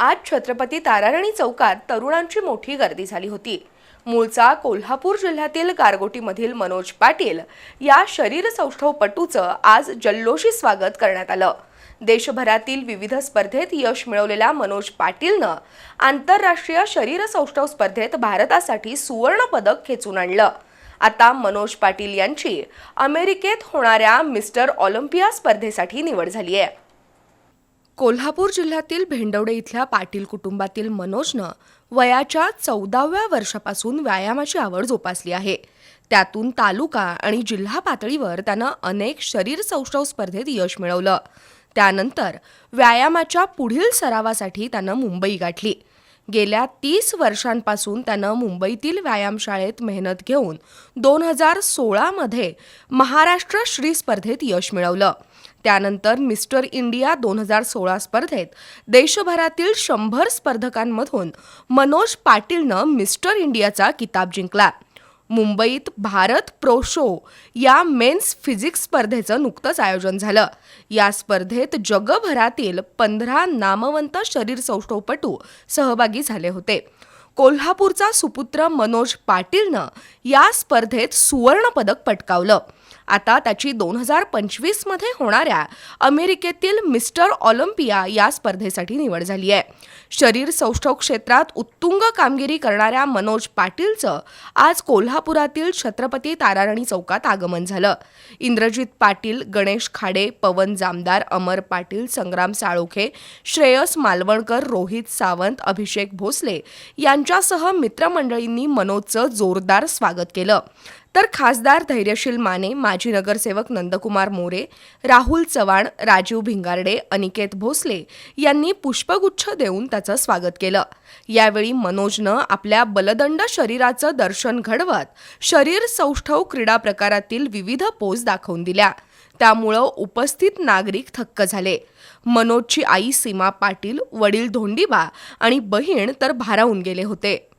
आज छत्रपती ताराराणी चौकात तरुणांची मोठी गर्दी झाली होती. मूळचा कोल्हापूर जिल्ह्यातील गारगोटीमधील मनोज पाटील या शरीर सौष्ठवपटूचं आज जल्लोषी स्वागत करण्यात आलं. देशभरातील विविध स्पर्धेत यश मिळवलेल्या मनोज पाटीलनं आंतरराष्ट्रीय शरीर सौष्ठव स्पर्धेत भारतासाठी सुवर्ण पदक खेचून आणलं. आता मनोज पाटील यांची अमेरिकेत होणाऱ्या मिस्टर ऑलिम्पिया स्पर्धेसाठी निवड झाली आहे कोल्हापूर जिल्ह्यातील भेंडवडे इथल्या पाटील कुटुंबातील मनोजनं वयाच्या चौदाव्या वर्षापासून व्यायामाची आवड जोपासली आहे. त्यातून तालुका आणि जिल्हा पातळीवर त्यानं अनेक शरीर सौष्ठव स्पर्धेत यश मिळवलं. त्यानंतर व्यायामाच्या पुढील सरावासाठी त्यानं मुंबई गाठली. गेल्या तीस वर्षांपासून त्यानं मुंबईतील व्यायामशाळेत मेहनत घेऊन दोन हजार सोळामध्ये महाराष्ट्र श्री स्पर्धेत यश मिळवलं. त्यानंतर मिस्टर इंडिया दोन हजार सोळा स्पर्धेत देशभरातील शंभर स्पर्धकांमधून मनोज पाटीलनं मिस्टर इंडियाचा किताब जिंकला. मुंबईत भारत प्रो शो या मेन्स फिजिक्स स्पर्धेचं नुकतंच आयोजन झालं. या स्पर्धेत जगभरातील पंधरा नामवंत शरीरसौष्ठवपटू सहभागी झाले होते. कोल्हापूरचा सुपुत्र मनोज पाटीलनं या स्पर्धेत सुवर्णपदक पटकावलं. आता त्याची दोन हजार पंचवीसमध्ये होणाऱ्या अमेरिकेतील मिस्टर ऑलिम्पिया या स्पर्धेसाठी निवड झाली आहे. शरीर सौष्ठव क्षेत्रात उत्तुंग कामगिरी करणाऱ्या मनोज पाटीलचं आज कोल्हापुरातील छत्रपती ताराराणी चौकात आगमन झालं. इंद्रजित पाटील गणेश खाडे पवन जामदार अमर पाटील संग्राम साळोखे श्रेयस मालवणकर रोहित सावंत अभिषेक भोसले यांच्यासह मित्रमंडळींनी मनोजचं जोरदार स्वागत केलं. तर खासदार धैर्यशील माने माजी नगरसेवक नंदकुमार मोरे राहुल चव्हाण राजीव भिंगारडे अनिकेत भोसले यांनी पुष्पगुच्छ देऊन त्याचं स्वागत केलं. यावेळी मनोजनं आपल्या बलदंड शरीराचं दर्शन घडवत शरीर सौष्ठव क्रीडा प्रकारातील विविध पोज दाखवून दिल्या. त्यामुळं उपस्थित नागरिक थक्क झाले. मनोजची आई सीमा पाटील वडील धोंडीबा आणि बहीण तर भारावून गेले होते.